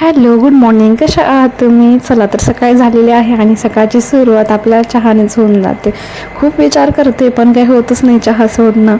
Hello good morning कशा आहात तुम्ही? चला तर सकाळी झालेली आहे आणि सकाळची सुरुवात आपल्या चहानेच होऊन जाते. खूप विचार करते पण काही होतच नाही चहा सोडणं.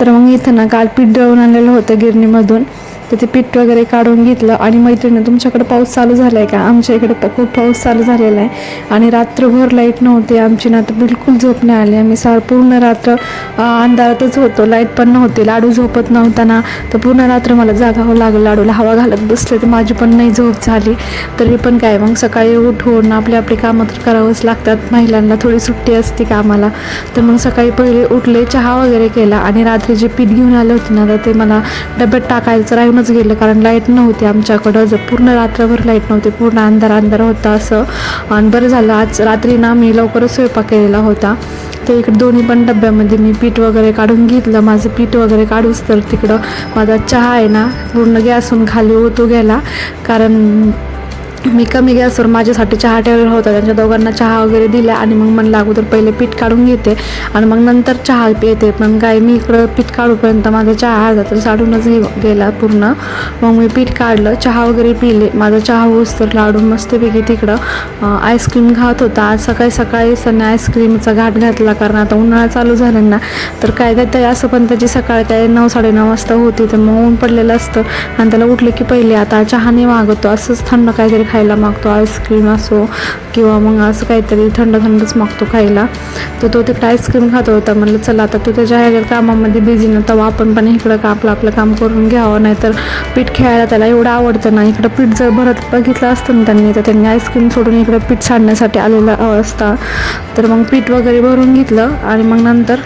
तर मग इथं ना काल पीठ दळून आणलेलं होतं गिरणीमधून. तर ते पीठ वगैरे काढून घेतलं. आणि मैत्रिणीनं तुमच्याकडे पाऊस चालू झाला आहे का? आमच्या इकडे खूप पाऊस चालू झालेला आहे. आणि रात्रभर लाइट नव्हती. आमची ना तर बिलकुल झोप नाही आली. आम्ही सार पूर्ण रात्र अंधारातच होतो. लाइट पण नव्हती. लाडू झोपत नव्हता ना तर पूर्ण रात्र मला जागावं हो लागलं. लाडूला हवा घालत बसले तर माझी पण नाही झोप झाली. तरी पण काय? मग सकाळी उठून आपले आपले कामं तर करावंच लागतात. महिलांना थोडी सुट्टी असते कामाला तर मग सकाळी पहिले उठले चहा वगैरे केला. आणि रात्री जे पीठ घेऊन आले होते ना तर ते मला डब्यात टाकायचं राहूनच गेलं. कारण लाइट नव्हती आमच्याकडं. जर पूर्ण रात्रभर लाइट नव्हती. पूर्ण अंधार अंधार होता असं. आणि बरं झालं. आज रात्री ना मी लवकरच स्वयंपाक केलेला होता. तर इकडे दोन्ही पण डब्यामध्ये मी पीठ वगैरे काढून घेतलं. माझं पीठ वगैरे काढूच तर तिकडं माझा चहा आहे ना पूर्ण गॅसून खाली होतो गेला. कारण मी कमी गॅसवर माझ्यासाठी चहा ठेवलेला होता. त्यांच्या दोघांना चहा वगैरे दिला आणि मग म्हणलं अगोदर पहिले पीठ काढून घेते आणि मग नंतर चहा पिते. पण काय मी इकडं पीठ काढूपर्यंत माझा चहा अर्धा तर साडूनच गेला पूर्ण. मग मी पीठ काढलं चहा वगैरे पिले. माझा चहा होस तर लाडू मस्तपैकी तिकडं आईस्क्रीम खात होता. आज सकाळी सकाळी सने आईस्क्रीमचा घाट घातला कारण आता उन्हाळा चालू झाला ना तर काय काय ते असं पण त्याची सकाळ काय नऊ साडेनऊ वाजता होती. तर मग ऊन पडलेलं असतं आणि त्याला उठलं की पहिले आता चहा नाही मागवतो असंच थंड काहीतरी खायला मागतो आईस्क्रीम असो किंवा मग असं काहीतरी थंड थंडच मागतो खायला तर तो तिकडे आईस्क्रीम खात होता. म्हणलं चला आता तू त्याच्या ह्या कामामध्ये बिझी न तेव्हा आपण पण इकडं का आपलं आपलं काम करून घ्यावं? नाहीतर पीठ खेळायला त्याला एवढं आवडतं ना इकडं पीठ जर भरत बघितलं असतं ना त्यांनी तर त्यांनी आईस्क्रीम सोडून इकडं पीठ सांडण्यासाठी आलेला असता तर मग पीठ वगैरे भरून घेतलं आणि मग नंतर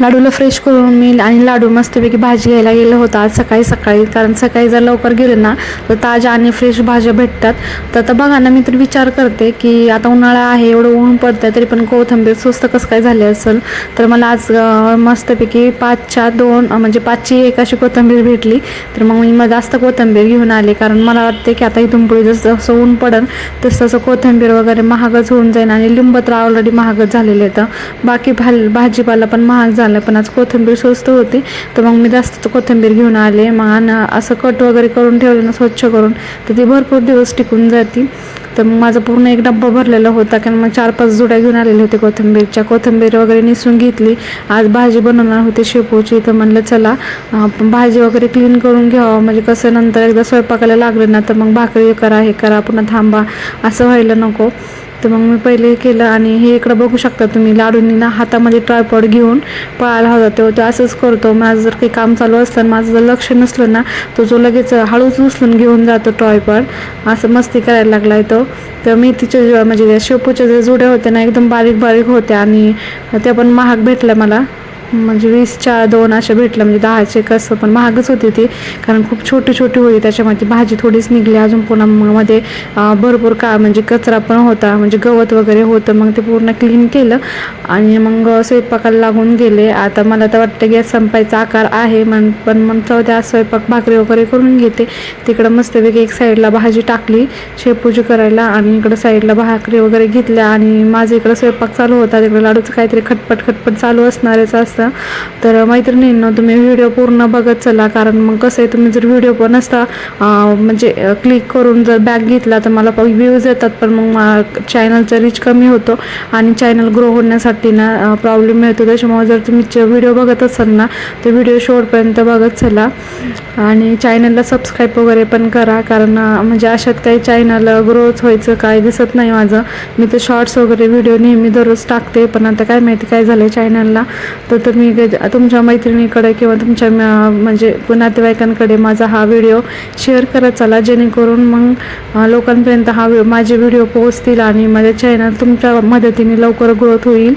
लाडूला फ्रेश करून मी आणि लाडू मस्तपैकी भाजी घ्यायला गेलं होतं आज सकाळी सकाळी. कारण सकाळी जर लवकर गेले ना तर ताज्या आणि फ्रेश भाज्या भेटतात. तर आता बघा ना मी तर विचार करते की आता उन्हाळा आहे एवढं ऊन पडतं तरी पण कोथिंबीर स्वस्त कसं काय झाले असेल? तर मला आज मस्तपैकी पाचच्या दोन म्हणजे पाचची एक अशी कोथिंबीर भेटली. तर मग मी मग जास्त कोथिंबीर घेऊन आले. कारण मला वाटते की आता इथून पुढे जसं जसं ऊन पडेल तसं तसं कोथिंबीर वगैरे महागच होऊन जाईल आणि लिंब तर ऑलरेडी महागच झालेले आहेत. बाकी भाल भाजीपाला पण महाग झाला पण आज कोथिंबीर स्वस्त होती. तर मग मी जास्त कोथिंबीर घेऊन आले. मग आणि असं कट वगैरे करून ठेवलं ना स्वच्छ करून तर ती भरपूर दिवस टिकून जाते. तर मग माझा पूर्ण एक डब्बा भरलेला होता कारण मग चार पाच जुड्या घेऊन आलेले होते कोथिंबीरच्या. कोथिंबीर वगैरे निसून घेतली. आज भाजी बनवणार होती शेपूची. तर म्हणलं चला भाजी वगैरे क्लीन करून घ्यावं. म्हणजे कसं नंतर एकदा स्वयंपाकाला लागलं ना तर मग भाकरी करा हे करा पुन्हा थांबा. असं व्हायला नको. तर मग मी पहिले केलं आणि हे इकडं बघू शकता तुम्ही लाडूंनी ना हातामध्ये ट्रायपॉड घेऊन पळायला हवा तो तो असंच करतो. माझं जर काही काम चालू असतं आणि माझं जर लक्ष नसलं ना तो जो लगेच हळूच उचलून घेऊन जातो ट्रायपॉड असं मस्ती करायला लागलाय तो. तर मेथीचे म्हणजे शेपूच्या जे जुड्या होत्या ना एकदम बारीक बारीक होत्या आणि त्या पण महाग भेटल्या मला. म्हणजे वीसच्या दोन अशा भेटलं म्हणजे दहाचे कसं पण महागच होती ती. कारण खूप छोटी छोटी होती त्याच्यामध्ये भाजी थोडीच निघली अजून पुन्हा मग मध्ये भरपूर का म्हणजे कचरा पण होता म्हणजे गवत वगैरे होतं मग ते पूर्ण क्लीन केलं. आणि मग स्वयंपाकाला लागून गेले. आता मला तर वाटतं गॅस संपायचा आकार आहे मग पण मग चौथ्या स्वयंपाक भाकरी वगैरे करून घेते. तिकडं मस्तपैकी एक साईडला भाजी टाकली शेपूजी करायला आणि इकडं साईडला भाकरी वगैरे घेतल्या आणि माझं इकडं स्वयंपाक चालू होता. तिकडं लाडूचं काहीतरी खटपट खटपट चालू असणारच असतं. तर मैत्रिणींना तुम्ही व्हिडिओ पूर्ण बघत चला कारण मग कसं आहे तुम्ही जर व्हिडिओ पण असता म्हणजे क्लिक करून जर बॅग घेतला तर मला व्ह्यूज येतात पण मग चॅनलचा रीच कमी होतो. आणि चॅनल ग्रो होण्यासाठी ना प्रॉब्लेम येतो त्याच्यामुळे जर तुम्ही व्हिडिओ बघत असाल ना तर व्हिडिओ शेवटपर्यंत बघत चला. आणि चॅनलला सबस्क्राईब वगैरे पण करा कारण म्हणजे अशात काही चॅनल ग्रोथ व्हायचं काय दिसत नाही माझं. मी तर शॉर्ट्स वगैरे व्हिडिओ नेहमी दररोज टाकते पण आता काय माहिती काय झालं आहे चॅनलला तर तुम्ही तुमच्या मैत्रिणीकडे किंवा तुमच्या म्हणजे नातेवाईकांकडे माझा हा व्हिडिओ शेअर करत चला जेणेकरून मग लोकांपर्यंत हा माझे व्हिडिओ पोहोचतील आणि माझ्या चॅनल तुमच्या मदतीने लवकर ग्रोथ होईल.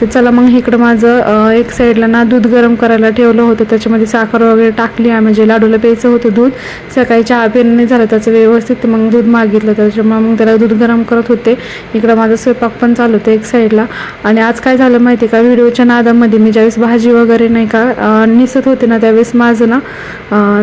तर चला मग इकडं माझं एक साईडला ना दूध गरम करायला ठेवलं होतं. त्याच्यामध्ये साखर वगैरे टाकली आहे म्हणजे लाडूला प्यायचं होतं दूध. सकाळी चहा पिणं नाही झालं त्याचं व्यवस्थित मग दूध मागितलं. त्याच्यामुळे मग त्याला दूध गरम करत होते. इकडं माझं स्वयंपाक पण चालू होतं एक साईडला. आणि आज काय झालं माहिती आहे का? व्हिडिओच्या नादामध्ये मी ज्यावेळेस भाजी वगैरे नाही का निसत होते ना त्यावेळेस माझं ना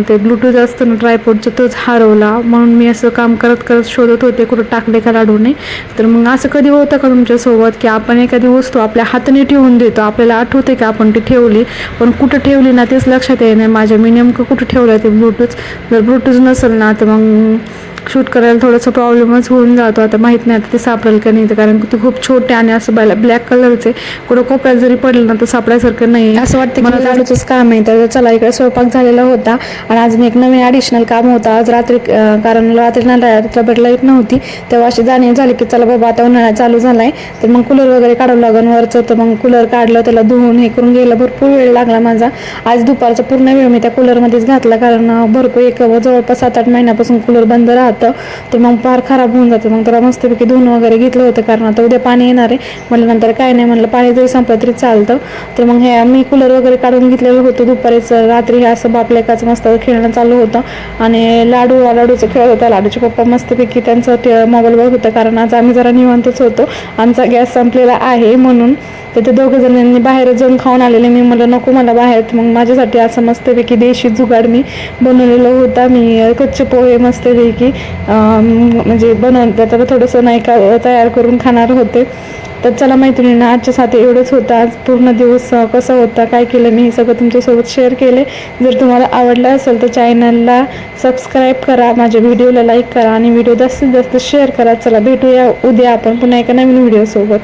ते ब्लूटूथ असतं ना ट्रायपोडचं तोच हरवला. म्हणून मी असं काम करत करत शोधत होते कुठं टाकले का लाडू नाही तर मग असं कधी होतं का तुमच्यासोबत की आपण एखादी वस्तू आपल्या हात हाताने ठेवून देतो. आपल्याला आठवते का आपण ती ठेवली पण कुठं ठेवली ना तेच लक्षात येईल माझ्या मी नेमकं कुठं ठेवलं ते ब्लूटूथ जर ब्लूटूथ नसेल ना तर मग शूट करायला थोडंसं प्रॉब्लेमच होऊन जातो. आता माहीत नाही आता ते सापडेल का नाही ते कारण की ते खूप छोटे आणि असं बायला ब्लॅक कलरचे कुठं कोपऱ्यात जरी पडलं ना तर सापडायसारखं नाही असं वाटतं मला लाडूचंच काम आहे. तर चला इकडे स्वयंपाक झालेला होता. आणि अजून एक नवीन ॲडिशनल काम होतं. आज रात्री कारण रात्री ना रात्रभर लाइट नव्हती तेव्हा अशी जाणीव झाली की चला बाबा आता उन्हाळा चालू झालाय. तर मग कूलर वगैरे काढावं लागन वरचं. तर मग कूलर काढलं त्याला धुवून हे करून घ्यायला भरपूर वेळ लागला माझा. आज दुपारचा पूर्ण वेळ मी त्या कूलरमध्येच घातला कारण भरपूर एक जवळपास सात आठ महिन्यापासून कूलर बंद राहतं तर मग फार खराब होऊन जातं. मग त्याला मस्तपैकी धुवून वगैरे घेतलं होतं कारण आता उद्या पाणी येणार आहे. म्हणलं नंतर काय नाही म्हणलं पाणी जरी संपलं तरी चालतं. तर मग हे मी कूलर वगैरे काढून घेतलेलं होतं दुपारीच. रात्री हे असं बापल्या एकाच मस्त खेळणं चालू होतं. आणि लाडू लाडूचं खेळत होता. लाडूचे पप्पा मस्तपैकी त्यांचं ते मोबाईल बघत होतं. कारण आज आम्ही जरा निवांतच होतो. आमचा गॅस संपलेला आहे म्हणून. तर ते दोघं जणांनी बाहेर जाऊन खाऊन आलेले. मी मला नको मला बाहेर. मग माझ्यासाठी असं मस्तपैकी देशी जुगाड मी बनवलेलं होता. मी कच्चे पोहे मस्तपैकी म्हणजे बनवून त्याला थोडंसं नाही का तयार करून खाणार होते. तर चला मैत्रिणींना आजच्यासाठी एवढंच होतं. आज पूर्ण दिवस कसं कसा होता काय केलं मी हे सगळं तुमच्यासोबत शेअर केले जर तुम्हाला आवडलं असेल तर चॅनलला सबस्क्राईब करा माझ्या व्हिडिओला लाईक करा आणि व्हिडिओ जास्तीत जास्त शेअर करा. चला भेटूया उद्या आपण पुन्हा एका नवीन व्हिडिओसोबत